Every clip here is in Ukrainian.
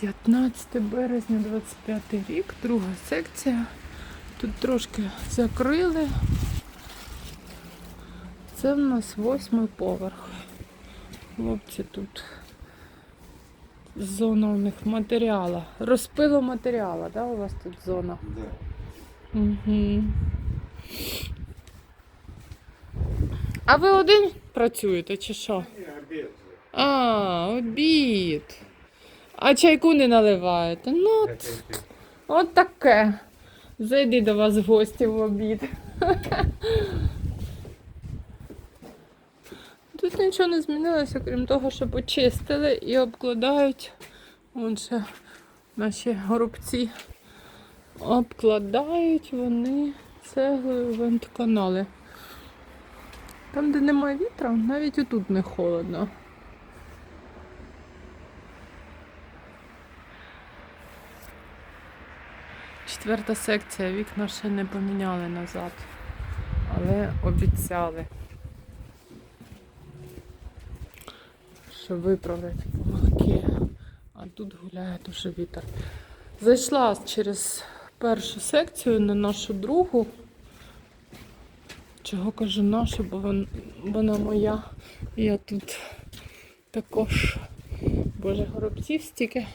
15 березня 25 рік, друга секція. Тут трошки закрили. Це в нас восьмий поверх. Хлопці тут зона у них матеріала. Розпилу матеріала, да, у вас тут зона? Да. Угу. А ви один працюєте чи що? А, обід. А чайку не наливаєте? Ну, от, от таке. Зайди до вас в гості в обід. Тут нічого не змінилося, крім того, що почистили і обкладають. Вон ще наші горобці. Обкладають вони цеглою вентканали. Там, де немає вітра, навіть отут не холодно. Четверта секція, вікна ще не поміняли назад, але обіцяли, що виправлять помилки. А тут гуляє дуже вітер. Зайшла через першу секцію на нашу другу. Чого кажу нашу, бо вон- вона моя. Я тут також. Боже, горобців стільки.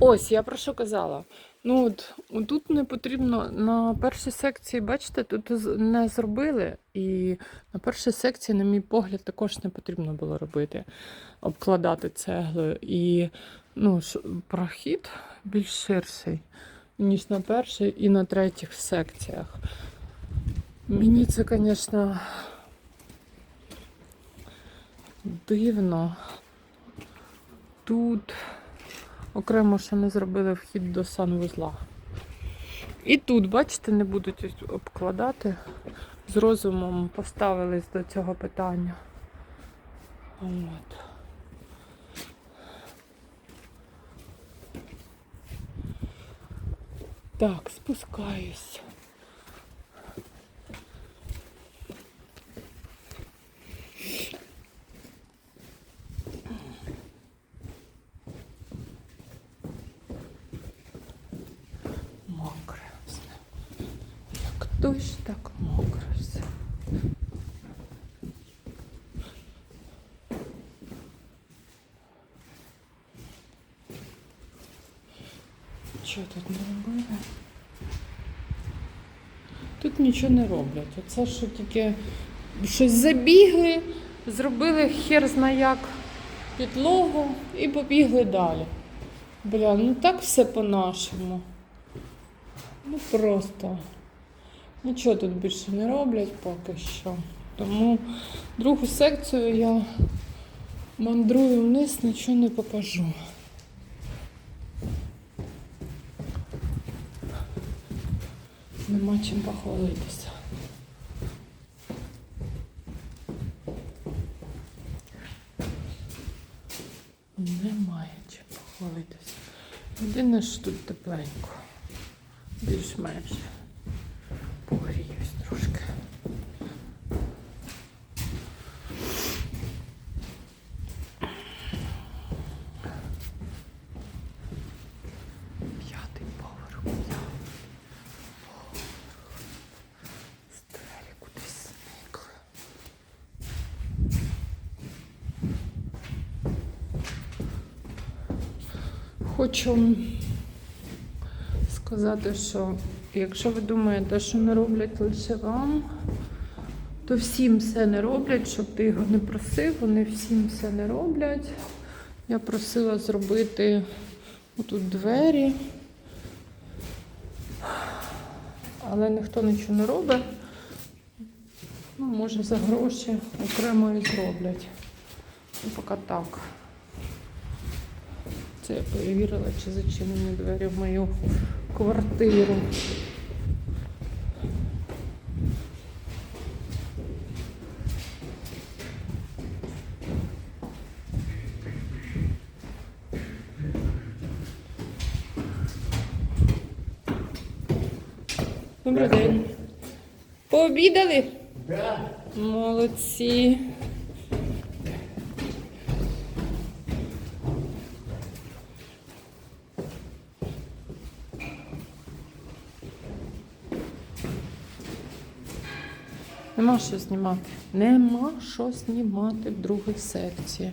Ось, я про що казала. Ну от тут не потрібно на першій секції, бачите, тут не зробили. І на першій секції, на мій погляд, також не потрібно було робити, обкладати цеглою. І ну, прохід більш ширший, ніж на першій і на третіх секціях. Мені це, звісно, дивно. Тут окремо ще не зробили вхід до санвузла. І тут, бачите, не будуть обкладати. З розумом поставились до цього питання. От. Так, спускаюсь. Мокре все. Як дощ, так мокре все. Що тут не робили? Тут нічого не роблять. Оце що тільки щось забігли, зробили хер зна як підлогу і побігли далі. Бля, ну так все по-нашому. Ну просто нічого тут більше не роблять поки що. Тому другу секцію я мандрую вниз, нічого не покажу. Нема чим похвалитися. Немає чим похвалитися. Єдине, що тут тепленько. Більш-менш. Погріюсь трошки. П'ятий поверх. П'ятий. Кудись зникли. Хочу сказати, що якщо ви думаєте, що не роблять лише вам, то всім все не роблять, щоб ти його не просив, вони всім все не роблять. Я просила зробити отут двері, але ніхто нічого не робить. Ну, може за гроші окремо і зроблять. Ну, поки так. Це я перевірила, чи зачинені двері в мою квартиру. Добрий день. Пообідали? Да. Молодці. Нема що знімати. Нема що знімати в другій секції.